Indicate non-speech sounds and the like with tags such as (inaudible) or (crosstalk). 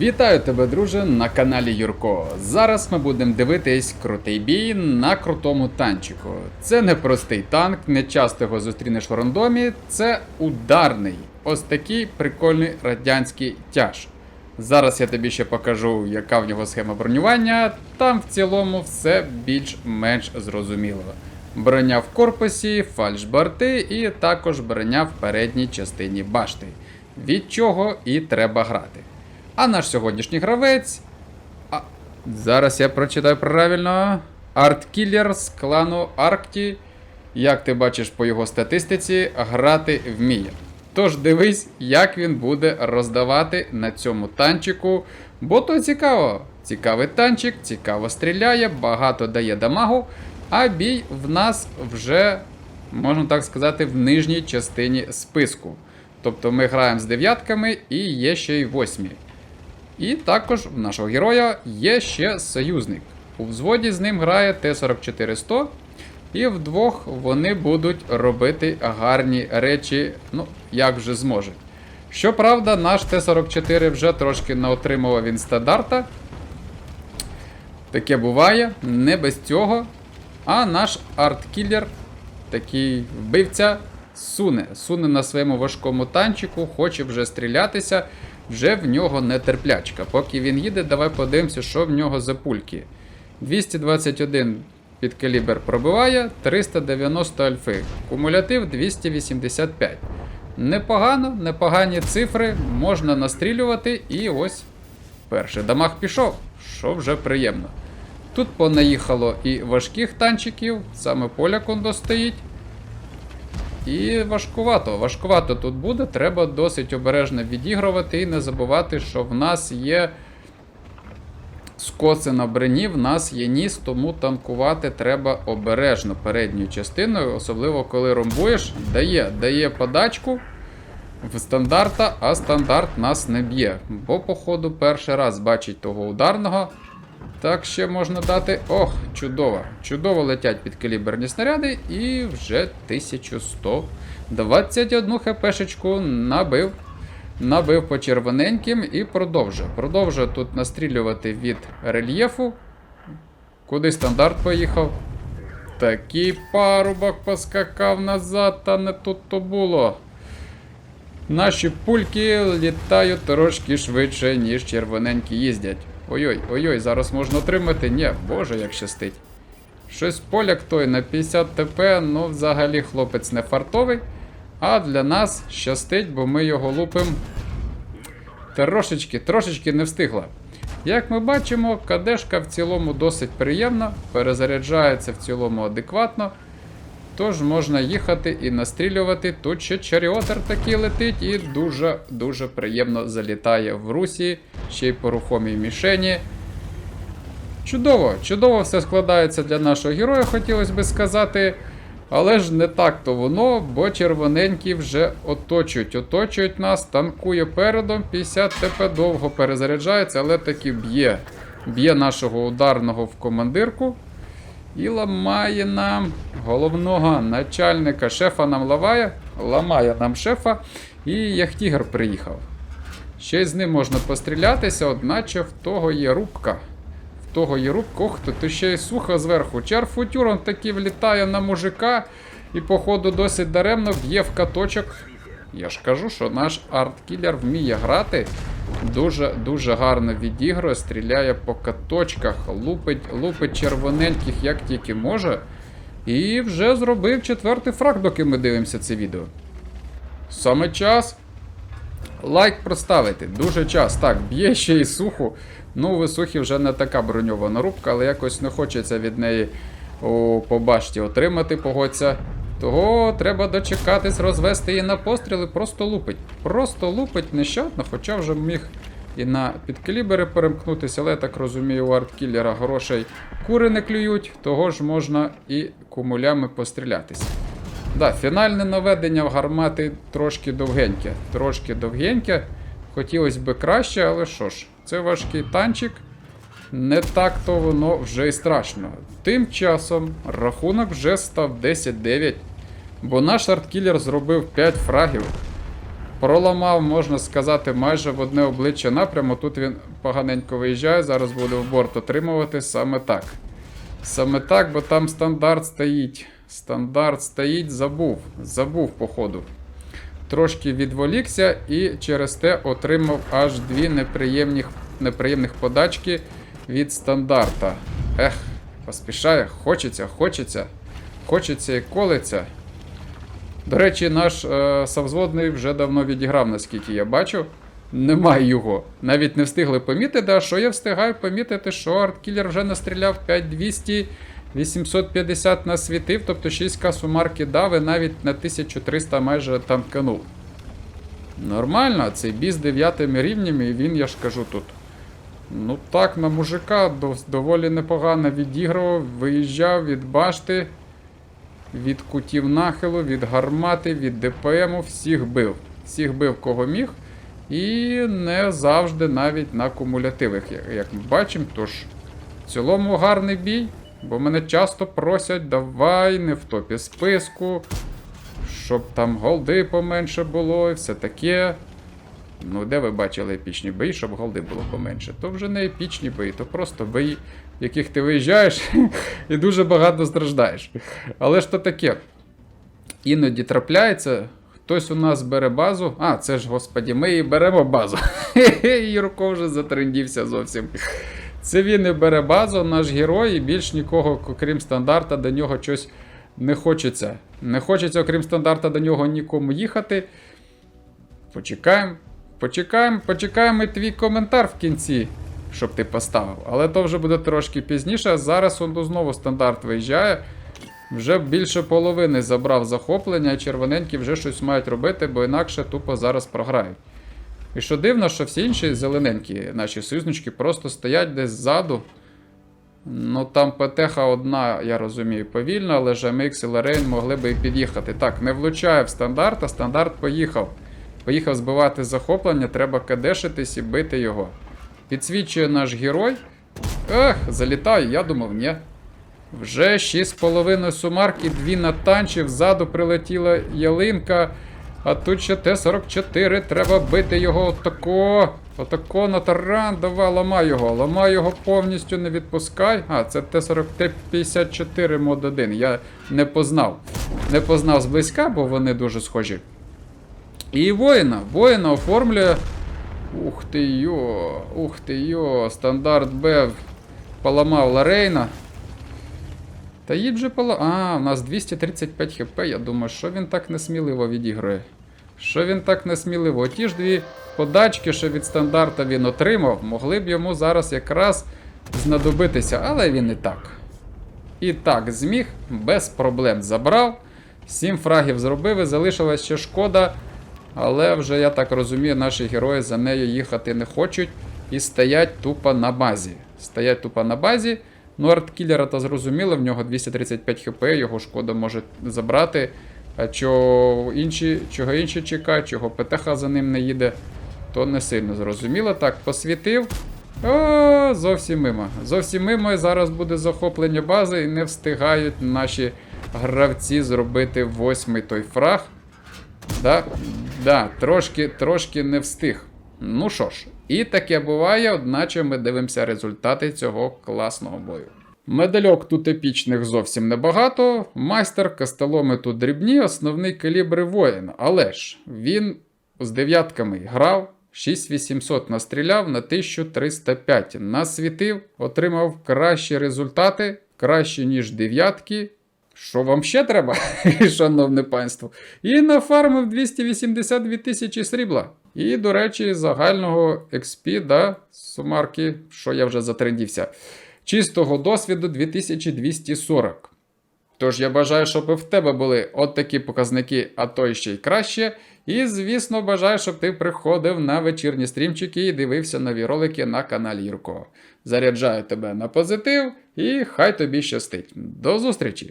Вітаю тебе, друже, на каналі Юрко. Зараз ми будемо дивитись крутий бій на крутому танчику. Це не простий танк, не часто його зустрінеш в рандомі. Це ударний. Ось такий прикольний радянський тяж. Зараз я тобі ще покажу, яка в нього схема бронювання. Там в цілому все більш-менш зрозуміло. Броня в корпусі, фальшборти і також броня в передній частині башти. Від чого і треба грати. А наш сьогоднішній гравець. А, зараз я прочитаю правильно. Арткілер з клану Аркті. Як ти бачиш по його статистиці, грати вміє. Тож дивись, як він буде роздавати на цьому танчику. Бо то цікаво. Цікавий танчик, цікаво стріляє, багато дає дамагу, а бій в нас вже, можна так сказати, в нижній частині списку. Тобто ми граємо з дев'ятками і є ще й восьмі. І також в нашого героя є ще союзник. У взводі з ним грає Т-44-100, і вдвох вони будуть робити гарні речі, ну, як вже зможуть. Щоправда, наш Т-44 вже трошки наотримував він стандарта. Таке буває, не без цього. А наш арткілер, такий вбивця, суне. Суне на своєму важкому танчику, хоче вже стрілятися, вже в нього нетерплячка. Поки він їде, давай подивимося, що в нього за пульки. 221 під калібр пробиває, 390 альфи. Кумулятив 285. Непогано, непогані цифри, можна настрілювати, і ось перший дамаг пішов, що вже приємно. Тут понаїхало і важких танчиків, саме поля кондо стоїть. І важкувато, важкувато тут буде. Треба досить обережно відігрувати і не забувати, що в нас є скоси на броні, в нас є ніс, тому танкувати треба обережно передньою частиною, особливо коли ромбуєш, дає, дає подачку в стандарта, а стандарт нас не б'є. Бо, походу, перший раз бачить того ударного. Так ще можна дати. Ох, чудово! Чудово летять підкаліберні снаряди і вже 1100. 21 хпшечку набив. Набив по червоненьким і продовжує. Продовжує тут настрілювати від рельєфу. Куди стандарт поїхав? Такий парубок поскакав назад, та не тут то було. Наші пульки літають трошки швидше, ніж червоненькі їздять. Ой-ой, ой-ой, зараз можна отримати. Ні, боже, як щастить. Щось поляк той на 50 ТП, ну взагалі хлопець не фартовий. А для нас щастить, бо ми його лупимо. Трошечки, трошечки не встигла. Як ми бачимо, кадешка в цілому досить приємна, перезаряджається в цілому адекватно. Тож можна їхати і настрілювати. Тут ще чаріотер такий летить і дуже-дуже приємно залітає в русі, ще й по рухомій мішені. Чудово, чудово все складається для нашого героя, хотілося би сказати. Але ж не так то воно, бо червоненькі вже оточують, оточують нас, танкує передом, 50 ТП довго перезаряджається, але таки б'є. Б'є нашого ударного в командирку. І ламає нам головного начальника. Шефа нам ламає, ламає нам шефа. І Яхтігр приїхав. Ще з ним можна пострілятися, одначе в того є рубка. В того є рубка. Ох, то ще й сухо зверху. Чарфутюром таки влітає на мужика і, походу, досить даремно б'є в каточок. Я ж кажу, що наш арткілер вміє грати. Дуже-дуже гарно відігрує, стріляє по каточках, лупить, лупить червоненьких як тільки може. І вже зробив четвертий фраг, доки ми дивимося це відео. Саме час. Лайк проставити. Дуже час. Так, б'є ще й суху. Ну, висухі вже не така броньована рубка, але якось не хочеться від неї о, по отримати, погодься. Того треба дочекатись, розвести її на постріли, просто лупить. Просто лупить нещадно, хоча вже міг і на підкалібери перемкнутися, але я так розумію, у арткіллера грошей кури не клюють, того ж можна і кумулями пострілятися. Да, фінальне наведення в гармати трошки довгеньке. Трошки довгеньке. Хотілося б краще, але що ж, це важкий танчик. Не так то воно вже й страшно. Тим часом рахунок вже став 10-9. Бо наш арткілер зробив 5 фрагів. проламав, можна сказати, майже в одне обличчя напряму. Тут він поганенько виїжджає, зараз буде в борт отримувати саме так. Саме так, бо там стандарт стоїть. Стандарт стоїть, забув. Забув, походу. Трошки відволікся і через те отримав аж дві неприємних, неприємних подачки від стандарта. Ех, поспішає, хочеться, хочеться. Хочеться і колиться. До речі, наш е, Савзводний вже давно відіграв, наскільки я бачу. Немає його. Навіть не встигли помітити, а що я встигаю помітити, що арткілер вже настріляв 5200, 850 насвітив, тобто 6к сумарки дав і навіть на 1300 майже танканув. Нормально, цей з 9 рівнями, і він, я ж кажу тут. Ну так, на мужика доволі непогано відігрував, виїжджав від башти, від кутів нахилу, від гармати, від ДПМу, всіх бив. Всіх бив кого міг. І не завжди навіть на кумулятивах, як- ми бачимо. Тож, в цілому гарний бій, бо мене часто просять, давай не в топі списку, щоб там голди поменше було і все таке. Ну, де ви бачили епічні бої, щоб голди було поменше? То вже не епічні бої, то просто бої, в яких ти виїжджаєш (laughs) і дуже багато страждаєш. Але ж то таке. Іноді трапляється, хтось у нас бере базу. А, це ж, господі, ми і беремо базу. (laughs) Юрко вже затрендівся зовсім. Це він і бере базу, наш герой, і більш нікого, окрім стандарта, до нього щось не хочеться. Не хочеться, окрім стандарта, до нього нікому їхати. Почекаємо, почекаємо, почекаємо твій коментар в кінці, щоб ти поставив. Але то вже буде трошки пізніше. Зараз он знову стандарт виїжджає. Вже більше половини забрав захоплення, і червоненькі вже щось мають робити, бо інакше тупо зараз програють. І що дивно, що всі інші зелененькі наші союзнички просто стоять десь ззаду. Ну там ПТХ одна, я розумію, повільна, але JMX і Лорейн могли би і під'їхати. Так, не влучає в стандарт, а стандарт поїхав. Поїхав збивати захоплення, треба кадешитись і бити його. Підсвічує наш герой. Ех, залітаю, я думав, ні. Вже 6,5 сумарки, дві натанчів, ззаду прилетіла ялинка. А тут ще Т-44, треба бити його отако. Отако на таран, давай, ламай його, ламай його повністю, не відпускай. А, це Т-43-54 мод 1. Я не познав. Не познав зблизька, бо вони дуже схожі. І воїна. Воїна оформлює. Ух ти йо, ух ти йо, стандарт Б поламав Ларейна. Та їдь же пола. А, у нас 235 хп. Я думаю, що він так несміливо відігрує. Що він так несміливо? Ті ж дві подачки, що від стандарта він отримав, могли б йому зараз якраз знадобитися, але він і так. І так, зміг, без проблем забрав. Сім фрагів зробив і залишилась ще шкода. Але вже, я так розумію, наші герої за нею їхати не хочуть і стоять тупо на базі. Стоять тупо на базі. Ну, арткілера то зрозуміло, в нього 235 хп, його шкода може забрати. А чого інші, чого інші чекають, чого ПТХ за ним не їде, то не сильно зрозуміло. Так, посвітив. О, зовсім мимо. Зовсім мимо і зараз буде захоплення бази і не встигають наші гравці зробити восьмий той фраг. Да, да, трошки, трошки не встиг. Ну що ж, і таке буває, одначе ми дивимося результати цього класного бою. Медальок тут епічних зовсім небагато. Майстер, кастеломи тут дрібні, основний калібр воїн. Але ж він з дев'ятками грав, 6800 настріляв на 1305. Насвітив, отримав кращі результати, кращі, ніж дев'ятки. Що вам ще треба, (laughs) шановне панство? І нафармив 282 тисячі срібла. І, до речі, загального XP, да, сумарки, що я вже затрендівся. Чистого досвіду 2240. Тож я бажаю, щоб в тебе були от такі показники, а то ще й краще. І, звісно, бажаю, щоб ти приходив на вечірні стрімчики і дивився нові ролики на каналі Юрко. Заряджаю тебе на позитив і хай тобі щастить. До зустрічі!